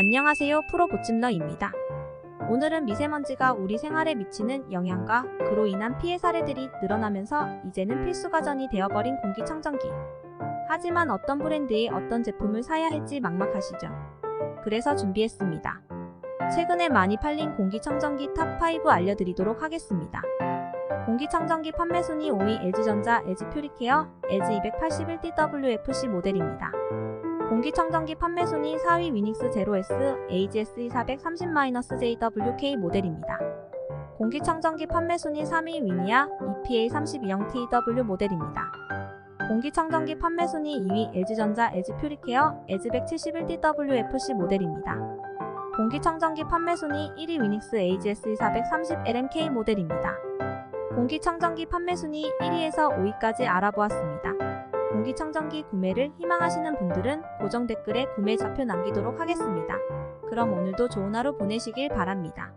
안녕하세요 프로 보침러입니다. 오늘은 미세먼지가 우리 생활에 미치는 영향과 그로 인한 피해 사례들이 늘어나면서 이제는 필수 가전이 되어버린 공기청정기. 하지만 어떤 브랜드의 어떤 제품을 사야 할지 막막하시죠? 그래서 준비했습니다. 최근에 많이 팔린 공기청정기 탑5 알려드리도록 하겠습니다. 공기청정기 판매 순위 5위 LG전자 LG퓨리케어 LG281DWFC 모델입니다. 공기청정기 판매 순위 4위 위닉스 제로S AGSE 430-JWK 모델입니다. 공기청정기 판매 순위 3위 위니아 EPA 32-TW 모델입니다. 공기청정기 판매 순위 2위 LG전자 LG퓨리케어 LG171DWFC 모델입니다. 공기청정기 판매 순위 1위 위닉스 AGSE 430LMK 모델입니다. 공기청정기 판매 순위 1위에서 5위까지 알아보았습니다. 공기청정기 구매를 희망하시는 분들은 고정 댓글에 구매 좌표 남기도록 하겠습니다. 그럼 오늘도 좋은 하루 보내시길 바랍니다.